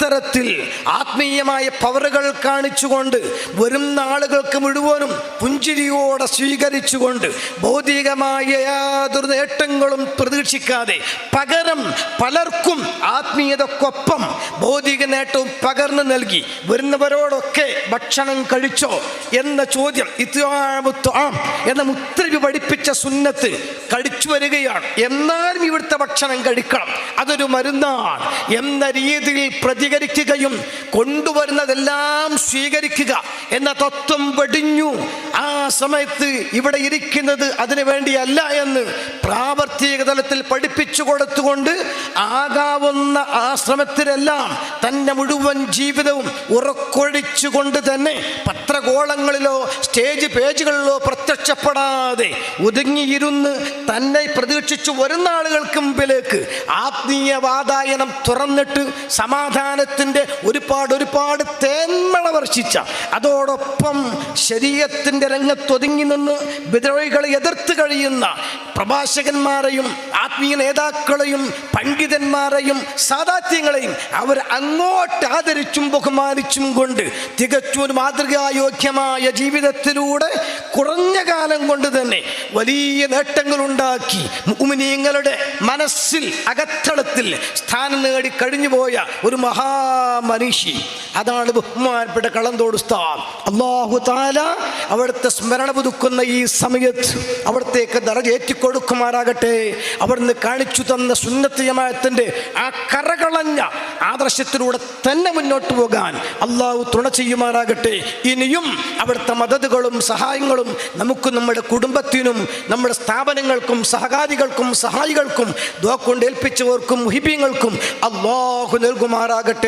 അത്തരത്തിൽ ആത്മീയമായ പവറുകൾ കാണിച്ചുകൊണ്ട് വരും നാളുകൾക്ക് മുഴുവനും പുഞ്ചിരിയോടെ സ്വീകരിച്ചുകൊണ്ട് ഭൗതികമായ യാതൊരു നേട്ടങ്ങളും പ്രതീക്ഷിക്കാതെ പകരം പലർക്കും ആത്മീയതക്കൊപ്പം ഭൗതിക നേട്ടവും പകർന്നു നൽകി വരുന്നവരോടൊക്കെ ഭക്ഷണം കഴിച്ചോ എന്ന ചോദ്യം ഇത്യാമുത്വാം എന്ന മുത്തരവി പഠിപ്പിച്ച സുന്നത്ത് കഴിച്ചു വരികയാണ്. എന്നാലും ഇവിടുത്തെ ഭക്ഷണം കഴിക്കണം. അതൊരു മരുന്നാണ്. എന്ന രീതിയിൽ പ്രതികരിക്കുകയും കൊണ്ടുവരുന്നതെല്ലാം സ്വീകരിക്കുക എന്ന തത്വം വെടിഞ്ഞു. സമയത്ത് ഇവിടെ ഇരിക്കുന്നത് അതിനു വേണ്ടിയല്ല എന്ന് പ്രാവർത്തിക തലത്തിൽ പഠിപ്പിച്ചു കൊടുത്തുകൊണ്ട് ആകാവുന്ന ആശ്രമത്തിലെല്ലാം തന്നെ മുഴുവൻ ജീവിതവും ഉറക്കൊഴിച്ചുകൊണ്ട് തന്നെ പത്രകോളങ്ങളിലോ സ്റ്റേജ് പേജുകളിലോ പ്രത്യക്ഷപ്പെടാതെ ഒതുങ്ങിയിരുന്ന് തന്നെ പ്രതീക്ഷിച്ചു വരുന്ന ആളുകൾക്ക് മുമ്പിലേക്ക് ആത്മീയ വാതായനം തുറന്നിട്ട് സമാധാനത്തിന്റെ ഒരുപാട് ഒരുപാട് വർഷിച്ച അതോടൊപ്പം ശരീരത്തിന്റെ രംഗത്തൊതുങ്ങി നിന്ന് വിദ്രോഹികളെ എതിർത്ത് കഴിയുന്ന പ്രഭാഷകന്മാരെയും ആത്മീയ നേതാക്കളെയും പണ്ഡിതന്മാരെയും സാദാത്യങ്ങളെയും അവർ അങ്ങോട്ട് ആദരിച്ചും ബഹുമാനിച്ചും കൊണ്ട് തികച്ചും ഒരു മാതൃകായോഗ്യമായ ജീവിതത്തിലൂടെ കുറഞ്ഞ കാലം കൊണ്ട് തന്നെ വലിയ നേട്ടങ്ങൾ ഉണ്ടാക്കി മുഅ്മിനീങ്ങളുടെ മനസ്സിൽ അകത്തളത്തിൽ സ്ഥാനം നേടി കഴിഞ്ഞുപോയ ഒരു മഹാമനീഷി. അതാണ് ബഹുമാനപ്പെട്ട കളന്തോട് ഉസ്താദ്. അള്ളാഹു താല അവിടുത്തെ സ്മരണ പുതുക്കുന്ന ഈ സമയത്ത് അവിടത്തേക്ക് നിറചേറ്റി കൊടുക്കുമാറാകട്ടെ അവിടുന്ന് കാണിച്ചു തന്ന സുന്നത്ത് ജമാഅത്തിന്റെ ആ കറകളഞ്ഞ ആദർശത്തിലൂടെ തന്നെ മുന്നോട്ട് പോകാൻ അള്ളാഹു തുണ ചെയ്യുമാറാകട്ടെ. ഇനിയും അവിടുത്തെ മദതുകളും സഹായങ്ങളും നമുക്ക് നമ്മുടെ കുടുംബത്തിനും നമ്മുടെ സ്ഥാപനങ്ങൾക്കും സഹകാരികൾക്കും സഹായികൾക്കും ദ്വാ കൊണ്ട് ഏൽപ്പിച്ചവർക്കും മുഹിബീങ്ങൾക്കും അള്ളാഹു നൽകുമാറാകട്ടെ.